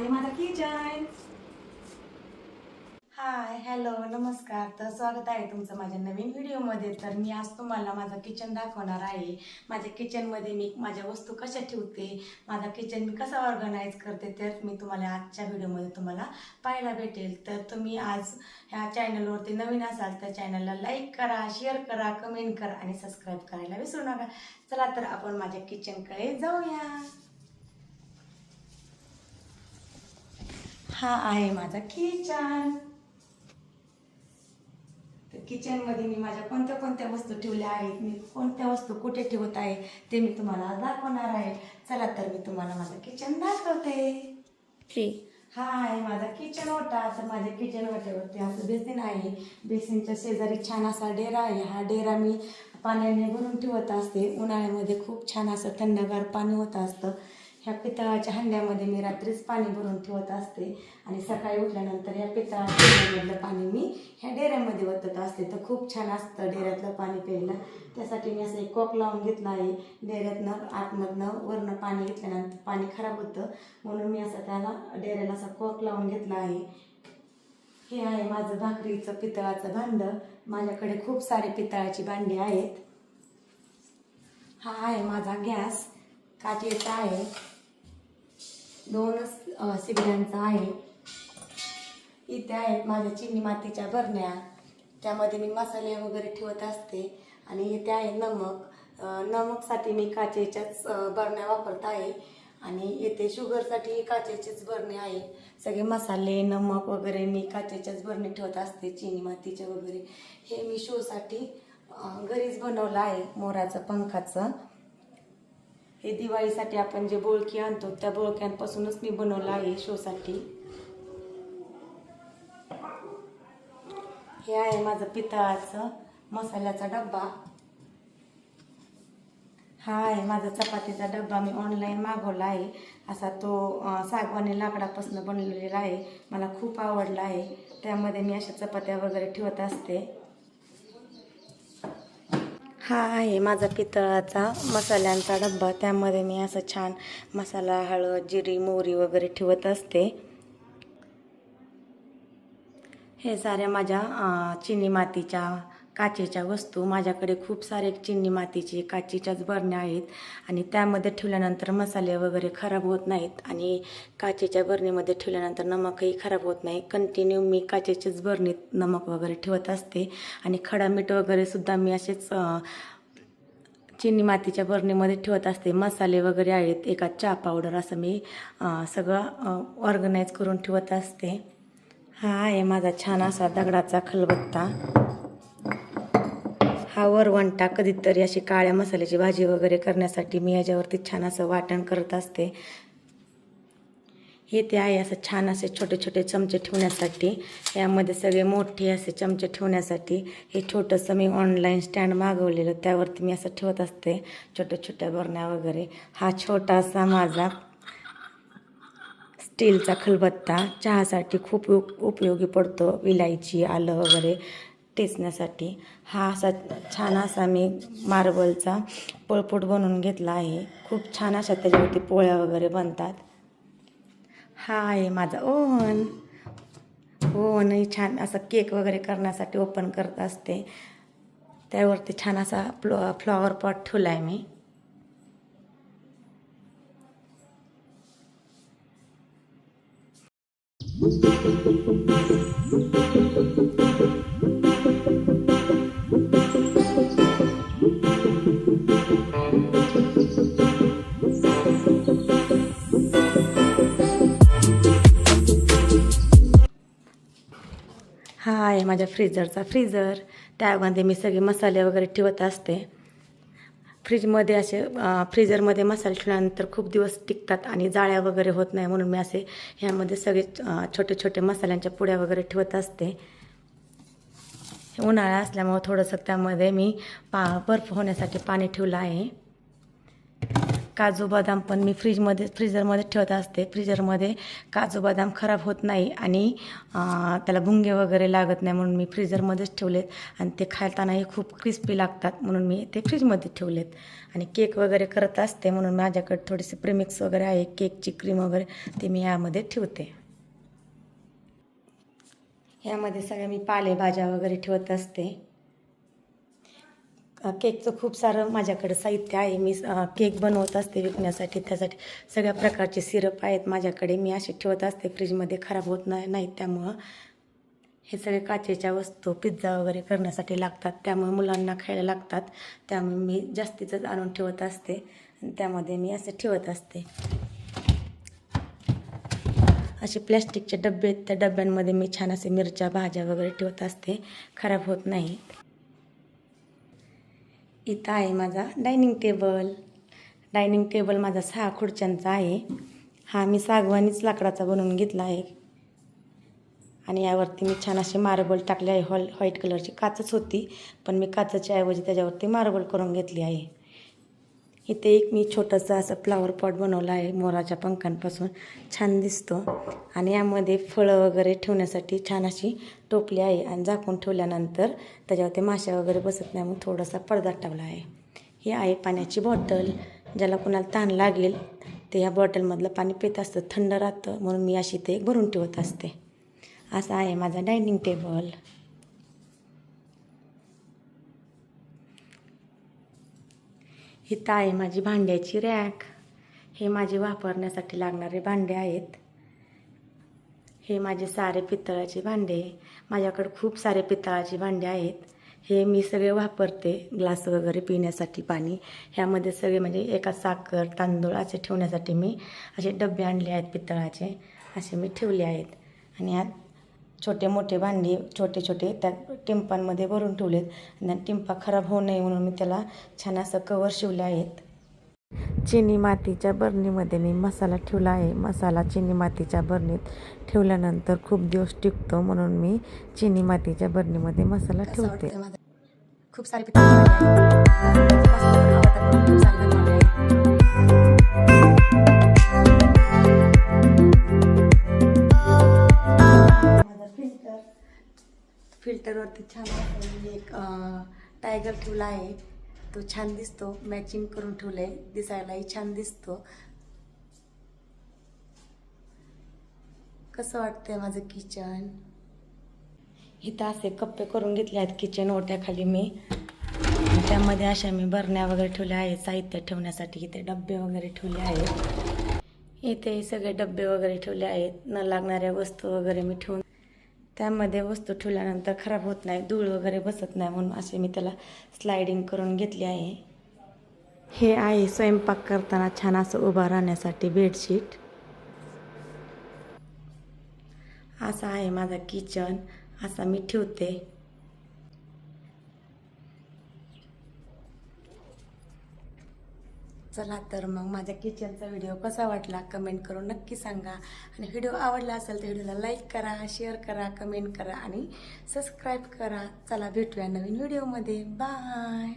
आणि माझा kitchen hi hello नमस्कार. तर स्वागत आहे तुमचं माझ्या नवीन व्हिडिओमध्ये. तर मी आज तुम्हाला माझं किचन दाखवणार आहे. माझ्या किचनमध्ये मी माझ्या वस्तू कशा ठेवते माझा किचन मी कसा ऑर्गनाईज करते तर मी तुम्हाला आजच्या व्हिडिओमध्ये तुम्हाला पाहायला भेटेल. तर तुम्ही आज ह्या चॅनलवरती नवीन असाल तर चॅनलला लाईक करा शेअर करा कमेंट करा आणि सबस्क्राईब करायला विसरू नका. चला तर आपण माझ्या किचनकडे जाऊया. हा आहे माझा किचन तर किचनमध्ये मी माझ्या कोणत्या कोणत्या वस्तू ठेवल्या आहेत मी कोणत्या वस्तू कुठे ठेवत आहे ते मी तुम्हाला दाखवणार आहे. चला तर मी तुम्हाला माझं किचन दाखवते. हा आहे माझा किचन ओटा. तर माझ्या किचन ओट्यावरती असं बेसिन आहे. बेसिनच्या शेजारी छान असा डेरा आहे. हा डेरा मी पाण्याने भरून ठेवत असते. उन्हाळ्यामध्ये खूप छान असं थंडगार पाणी होत असतं. ह्या पितळाच्या हंड्यामध्ये मी रात्रीच पाणी भरून ठेवत असते आणि सकाळी उठल्यानंतर ह्या पितळाच्या हंड्यामधलं पाणी मी ह्या डेऱ्यामध्ये ओतत असते. तर खूप छान असतं डेऱ्यातलं पाणी प्यायला. त्यासाठी मी असं एक कॉक लावून घेतला आहे. डेऱ्यातनं आतमधनं वरनं पाणी घेतल्यानंतर पाणी खराब होतं. म्हणून मी असं त्याला डेऱ्याला असा कॉक लावून घेतला आहे. हे आहे माझं भाकरीचं पितळाचं भांड. माझ्याकडे खूप सारे पितळाची भांडी आहेत. हा आहे माझा गॅस. काचेचा आहे. दोनच अ, शिगड्यांचा आहे. इथे आहेत माझ्या चिनी मातीच्या बरण्या त्यामध्ये मी मसाले वगैरे ठेवत असते. आणि इथे आहे नमक. नमकसाठी मी काचेच्याच बरण्या वापरत आहे. आणि येथे शुगरसाठी काचेचेच बरणे आहे. सगळे मसाले नमक वगैरे मी काचेच्याच बरणे ठेवत असते चिनी मातीच्या वगैरे. हे मी शोसाठी घरीच बनवलं आहे मोराचं पंखाचं. हे दिवाळीसाठी आपण जे बोळकी आणतो त्या बोळक्यांपासूनच मी बनवलं आहे शोसाठी. हे आहे माझं पितळाचं मसाल्याचा डब्बा. हा आहे माझा चपातीचा डब्बा. मी ऑनलाईन मागवला आहे. असा तो सागवानी लाकडापासून बनलेला आहे. मला खूप आवडला आहे. त्यामध्ये मी अशा चपात्या वगैरे ठेवत असते. हा आहे माझा पितळाचा मसाल्यांचा डब्बा. त्यामध्ये मी असं छान मसाला हळद जिरी मोहरी वगैरे ठेवत असते. हे साऱ्या माझ्या चिनी मातीच्या काचेच्या वस्तू माझ्याकडे खूप सारे चिनी मातीची काचेच्याच बरण्या आहेत आणि त्यामध्ये ठेवल्यानंतर मसाले वगैरे खराब होत नाहीत आणि काचेच्या बरणीमध्ये ठेवल्यानंतर नमकही खराब होत नाही. कंटिन्यू मी काचेच्याच बरणीत नमक वगैरे ठेवत असते आणि खडा मीठ वगैरे सुद्धा मी असेच चिनी मातीच्या बरणीमध्ये ठेवत असते. मसाले वगैरे आहेत एका चहा पावडर असं मी सगळं ऑर्गनाईज करून ठेवत असते. हा आहे माझा छान असा दगडाचा खलबत्ता. हा वरवंटा कधीतरी अशी काळ्या मसाल्याची भाजी वगैरे करण्यासाठी मी याच्यावरती छान असं वाटण करत असते. हे ते आहे असं छान असे छोटे छोटे चमचे ठेवण्यासाठी. यामध्ये सगळे मोठे असे चमचे ठेवण्यासाठी हे छोटंसं मी ऑनलाईन स्टँड मागवलेलं त्यावरती मी असं ठेवत असते. छोट्या छोट्या बरण्या वगैरे. हा छोटासा माझा स्टीलचा खलबत्ता. चहासाठी खूप उप उपयोगी पडतो विलायची आलं वगैरे. टेचण्यासाठी. हा असा छान असा मी मार्बलचा पळपूट बनवून घेतला आहे. खूप छान अशा त्याच्यावरती पोळ्या वगैरे बनतात. हा आहे माझा ओव्हन ओव्हनही छान असा केक वगैरे करण्यासाठी ओपन करत असते. त्यावरती छान असा फ्लो फ्लॉवर पॉट ठेवला आहे मी. हा आहे माझ्या फ्रीजरचा फ्रीजर त्यामध्ये मी सगळे मसाले वगैरे ठेवत असते. फ्रीजमध्ये असे फ्रीजरमध्ये मसाले ठेवल्यानंतर खूप दिवस टिकतात आणि जाळ्या वगैरे होत नाही म्हणून मी असे ह्यामध्ये सगळे छोटे छोटे मसाल्यांच्या पुड्या वगैरे ठेवत असते. उन्हाळा असल्यामुळं थोडंसं त्यामध्ये मी पा बर्फ होण्यासाठी पाणी ठेवलं आहे. काजू बदाम पण मी फ्रीजमध्ये फ्रीजरमध्ये ठेवत असते. फ्रीजरमध्ये काजू बदाम खराब होत नाही आणि त्याला भुंगे वगैरे लागत नाही म्हणून मी फ्रीजरमध्येच ठेवलेत. आणि ते खातानाही खूप क्रिस्पी लागतात म्हणून मी ते फ्रीजमध्ये ठेवलेत. आणि केक वगैरे करत असते म्हणून माझ्याकडे थोडेसे प्रेमिक्स वगैरे आहे. केकची क्रीम वगैरे ते मी यामध्ये ठेवते. ह्यामध्ये सगळ्या मी पालेभाज्या वगैरे ठेवत असते. केकचं खूप सारं माझ्याकडे साहित्य आहे. मी केक बनवत असते विकण्यासाठी. त्यासाठी सगळ्या प्रकारचे सिरप आहेत माझ्याकडे. मी असे ठेवत असते. फ्रीजमध्ये खराब होत नाही नाहीत त्यामुळं हे सगळे काचेच्या वस्तू पिझ्झा वगैरे करण्यासाठी लागतात. त्यामुळे मुलांना खायला लागतात. त्यामुळे मी जास्तीचंच आणून ठेवत असते. त्यामध्ये मी असं ठेवत असते. असे प्लॅस्टिकचे डबे आहेत. त्या डब्यांमध्ये मी छान असे मिरच्या भाज्या वगैरे ठेवत असते. खराब होत नाही. इथं आहे माझा डायनिंग टेबल डायनिंग टेबल माझा सहा खुर्च्यांचा आहे. हा मी सागवानीच लाकडाचा बनवून घेतला आहे. आणि यावरती मी छान असे मार्बल टाकले आहे. हॉल व्हाईट कलरची काचच होती पण मी काचाच्या ऐवजी त्याच्यावरती मार्बल करून घेतली आहे. इथे एक मी छोटंसं असं फ्लावर पॉट बनवलं आहे मोराच्या पंखांपासून. छान दिसतो. आणि यामध्ये फळं वगैरे ठेवण्यासाठी छान अशी टोपली आहे. आणि झाकून ठेवल्यानंतर त्याच्यावरती माश्या वगैरे बसत नाही म्हणून थोडासा पडदा टावला आहे. ही आहे पाण्याची बॉटल. ज्याला कुणाला ताण लागेल ते ह्या बॉटलमधलं पाणी पित असतं. थंड राहतं म्हणून मी अशी ते भरून ठेवत असते. असा आहे माझा डायनिंग टेबल. ही आहे माझी भांड्याची रॅक. हे माझे वापरण्यासाठी लागणारे भांडे आहेत. हे माझे सारे पितळाचे भांडे. माझ्याकडे खूप सारे पितळाचे भांडे आहेत. हे मी सगळे वापरते ग्लास वगैरे पिण्यासाठी पाणी. ह्यामध्ये सगळे म्हणजे एका साखर तांदूळ असे ठेवण्यासाठी मी असे डबे आणले आहेत पितळाचे. असे मी ठेवले आहेत. आणि यात छोटे मोठे भांडी छोटे छोटे त्या टिंपांमध्ये भरून ठेवलेत. आणि टिंपा खराब होऊ नये म्हणून मी त्याला छान असं कवर शिवले आहेत. चिनी मातीच्या बरणीमध्ये मी मसाला ठेवला आहे. मसाला चिनी मातीच्या बरणीत ठेवल्यानंतर खूप दिवस टिकतो म्हणून मी चिनी मातीच्या बरणीमध्ये मसाला ठेवते. खूप सारे फिल्टरवरती छान एक टायगर म्हणजे, ठेवला आहे. तो छान दिसतो. मॅचिंग करून ठेवलं आहे दिसायलाही छान दिसतो. कसं वाटतंय माझं किचन इथं असे कप्पे करून घेतले आहेत किचन ओट्याखाली मी. त्यामध्ये अशा मी बरण्या वगैरे ठेवल्या आहेत. साहित्य ठेवण्यासाठी इथे डबे वगैरे ठेवले आहेत. इथे सगळे डबे वगैरे ठेवले आहेत. न लागणाऱ्या वस्तू वगैरे मी ठेवून त्यामध्ये वस्तू ठेवल्यानंतर खराब होत नाही धूळ वगैरे बसत नाही म्हणून असे मी त्याला स्लायडिंग करून घेतले आहे. हे आहे स्वयंपाक करताना छान असं उभा राहण्यासाठी बेडशीट असा आहे माझा किचन असा मी ठेवते. चला तर मग माझ्या किचनचा व्हिडिओ कसा वाटला कमेंट करून नक्की सांगा. आणि व्हिडिओ आवडला असेल तर व्हिडिओला लाईक करा शेअर करा कमेंट करा आणि सबस्क्राईब करा. चला भेटूया नवीन व्हिडिओमध्ये बाय